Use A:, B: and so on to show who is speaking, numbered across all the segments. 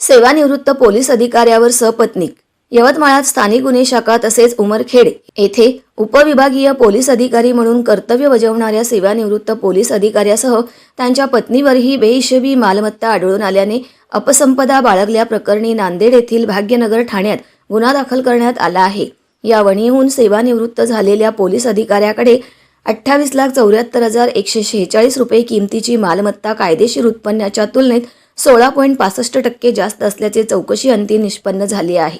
A: सेवानिवृत्त पोलीस अधिकाऱ्यावर सपत्नीक. यवतमाळात स्थानिक गुन्हे शाखा तसेच उमरखेड येथे उपविभागीय पोलीस अधिकारी म्हणून कर्तव्य बजावणाऱ्या सेवानिवृत्त पोलीस अधिकाऱ्यासह त्यांच्या पत्नीवरही बेहिशेबी मालमत्ता आढळून आल्याने अपसंपदा बाळगल्याप्रकरणी नांदेड येथील भाग्यनगर ठाण्यात गुन्हा दाखल करण्यात आला आहे. या वणीहून सेवानिवृत्त झालेल्या पोलीस अधिकाऱ्याकडे अठ्ठावीस लाख चौऱ्याहत्तर हजार एकशे शेहेचाळीस रुपये किमतीची मालमत्ता कायदेशीर उत्पन्नाच्या तुलनेत सोळा पॉईंट पासष्ट टक्के जास्त असल्याचे चौकशी अंती निष्पन्न झाली आहे.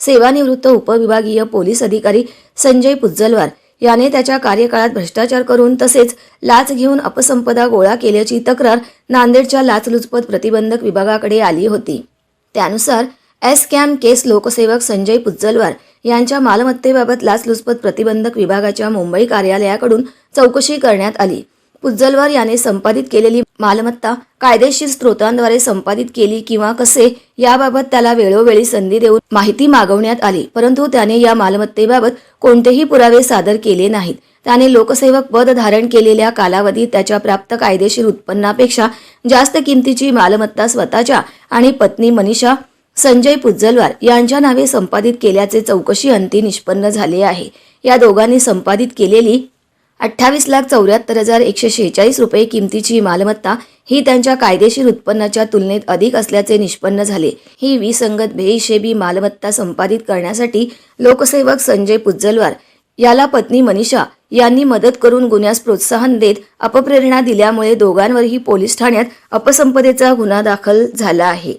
A: सेवानिवृत्त उपविभागीय पोलीस अधिकारी संजय पुज्जलवार याने त्याच्या कार्यकाळात भ्रष्टाचार करून तसेच लाच घेऊन अपसंपदा गोळा केल्याची तक्रार नांदेडच्या लाचलुचपत प्रतिबंधक विभागाकडे आली होती. त्यानुसार एस कॅम केस लोकसेवक संजय पुज्जलवार यांच्या मालमत्तेबाबत लाचलुचपत प्रतिबंधक विभागाच्या मुंबई कार्यालयाकडून चौकशी करण्यात आली. पुज्जलवार याने संपादित केलेली मालमत्ता कायदेशीर स्त्रोतांद्वारे संपादित केली किंवा कसे याबाबत त्याला वेळोवेळी संधी देऊन माहिती मागवण्यात आली. परंतु त्याने या मालमत्तेबाबत कोणतेही पुरावे सादर केले नाहीत. त्याने लोकसेवक पद धारण केलेल्या कालावधीत त्याच्या प्राप्त कायदेशीर उत्पन्नापेक्षा जास्त किमतीची मालमत्ता स्वतःच्या आणि पत्नी मनीषा संजय पुज्जलवार यांच्या नावे संपादित केल्याचे चौकशी अंती निष्पन्न झाले आहे. या दोघांनी संपादित केलेली अठ्ठावीस लाख चौऱ्याहत्तर हजार एकशे शेहेचाळीस रुपये किमतीची मालमत्ता ही त्यांच्या कायदेशीर उत्पन्नाच्या तुलनेत अधिक असल्याचे निष्पन्न झाले. ही विसंगत बेहिशेबी मालमत्ता संपादित करण्यासाठी लोकसेवक संजय पुज्जलवार याला पत्नी मनीषा यांनी मदत करून गुन्ह्यास प्रोत्साहन देत अपप्रेरणा दिल्यामुळे दोघांवरही पोलीस ठाण्यात अपसंपदेचा गुन्हा दाखल झाला आहे.